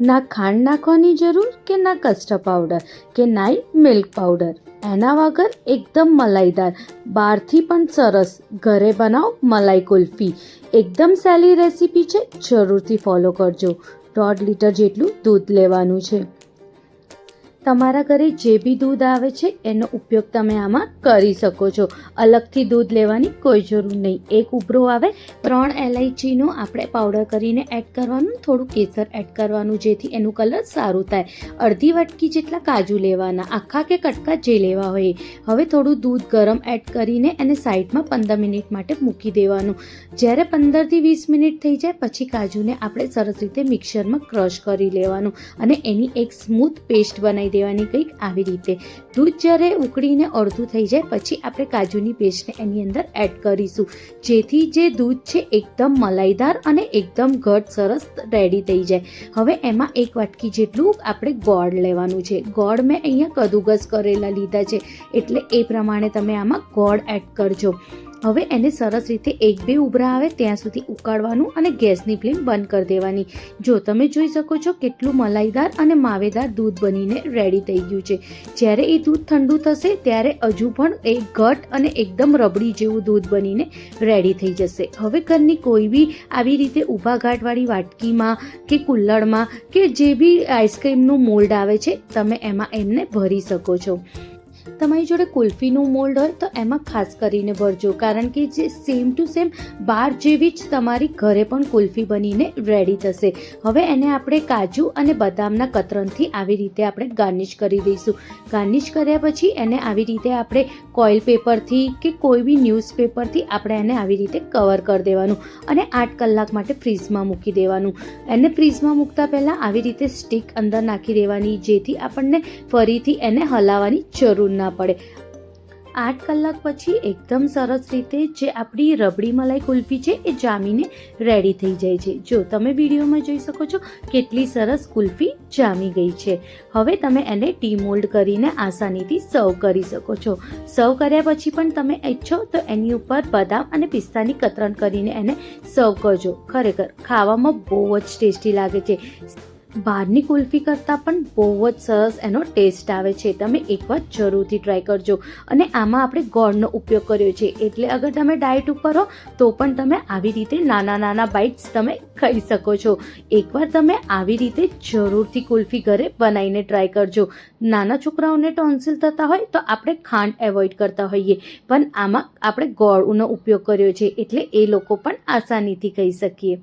ના ખાંડ નાખવાની જરૂર કે ના કસ્ટર્ડ પાવડર કે નાય મિલ્ક પાવડર? એના વગર એકદમ મલાઈદાર, બહારથી પણ સરસ. ઘરે બનાવો મલાઈ કુલ્ફી. એકદમ સહેલી રેસીપી છે, જરૂરથી ફોલો કરજો. દોઢ લીટર જેટલું દૂધ લેવાનું છે. તમારા ઘરે જે બી દૂધ આવે છે, એનો ઉપયોગ તમે આમાં કરી શકો છો. અલગથી દૂધ લેવાની કોઈ જરૂર નહીં. એક ઉભરો આવે, ત્રણ એલાયચીનો આપણે પાવડર કરીને એડ કરવાનું, થોડું કેસર એડ કરવાનું, જેથી એનું કલર સારું થાય. અડધી વટકી જેટલા કાજુ લેવાના, આખા કે કટકા જે લેવા હોય. હવે થોડું દૂધ ગરમ એડ કરીને એને સાઈડમાં પંદર મિનિટ માટે મૂકી દેવાનું. જ્યારે પંદરથી વીસ મિનિટ થઈ જાય, પછી કાજુને આપણે સરસ રીતે મિક્સરમાં ક્રશ કરી લેવાનું અને એની એક સ્મૂથ પેસ્ટ બનાવી દેવાની કંઈક આવી રીતે. દૂધ જ્યારે ઉકળીને અડધું થઈ જાય, પછી આપણે કાજુની પેસ્ટને એની અંદર એડ કરીશું. જેથી જે દૂધ છે એકદમ મલાઈદાર અને એકદમ ઘટ સરસ રેડી થઈ જાય. હવે એમાં એક વાટકી જેટલું આપણે ગોળ લેવાનું છે. ગોળ મેં અહીંયા કદુગસ કરેલા લીધા છે. એટલે એ પ્રમાણે તમે આમાં ગોળ એડ કરજો. હવે એને સરસ રીતે એક બે ઉભરા આવે ત્યાં સુધી ઉકાળવાનું અને ગેસની ફ્લેમ બંધ કરી દેવાની. જો તમે જોઈ શકો છો કેટલું મલાઈદાર અને માવેદાર દૂધ બનીને રેડી થઈ ગયું છે. જ્યારે એ દૂધ ઠંડુ થશે ત્યારે હજુ પણ એ ઘટ અને એકદમ રબડી જેવું દૂધ બનીને રેડી થઈ જશે. હવે ઘરની કોઈ બી આવી રીતે ઊભા ઘાટવાળી વાટકીમાં કે કુલ્લડમાં કે જે બી આઈસ્ક્રીમનું મોલ્ડ આવે છે, તમે એમાં એમને ભરી શકો છો. તમારી જોડે કુલ્ફીનું મોલ્ડ હોય તો એમાં ખાસ કરીને ભરજો. કારણ કે જે સેમ ટુ સેમ બાર જેવી જ તમારી ઘરે પણ કુલ્ફી બનીને રેડી થશે. હવે એને આપણે કાજુ અને બદામના કતરનથી આવી રીતે આપણે ગાર્નિશ કરી દઈશું. ગાર્નિશ કર્યા પછી એને આવી રીતે આપણે કોઇલ પેપરથી કે કોઈ બી ન્યૂઝપેપરથી આપણે એને આવી રીતે કવર કરી દેવાનું અને આઠ કલાક માટે ફ્રીઝમાં મૂકી દેવાનું. એને ફ્રીઝમાં મૂકતા પહેલાં આવી રીતે સ્ટીક અંદર નાખી દેવાની, જેથી આપણને ફરીથી એને હલાવવાની જરૂર ના પડે. આઠ કલાક પછી એકદમ સરસ રીતે જે આપણી રબડી મલાઈ કુલ્ફી છે એ જામીને રેડી થઈ જાય છે. જો તમે વિડીયોમાં જોઈ શકો છો કેટલી સરસ કુલ્ફી જામી ગઈ છે. હવે તમે એને ટી મોલ્ડ કરીને આસાનીથી સર્વ કરી શકો છો. સર્વ કર્યા પછી પણ તમે ઈચ્છો તો એની ઉપર બદામ અને પિસ્તાની કતરણ કરીને એને સર્વ કરજો. ખરેખર ખાવામાં બહુ જ ટેસ્ટી લાગે છે. બહારની કુલ્ફી કરતાં પણ બહુ જ સરસ એનો ટેસ્ટ આવે છે. તમે એકવાર જરૂરથી ટ્રાય કરજો. અને આમાં આપણે ગોળનો ઉપયોગ કર્યો છે. એટલે અગર તમે ડાયટ ઉપર હો, તો પણ તમે આવી રીતે નાના નાના બાઇટ્સ તમે ખાઈ શકો છો. એકવાર તમે આવી રીતે જરૂરથી કુલ્ફી ઘરે બનાવીને ટ્રાય કરજો. નાના છોકરાઓને ટોન્સિલ થતા હોય, તો આપણે ખાંડ એવોઇડ કરતા હોઈએ. પણ આમાં આપણે ગોળનો ઉપયોગ કર્યો છે. એટલે એ લોકો પણ આસાનીથી ખાઈ શકીએ.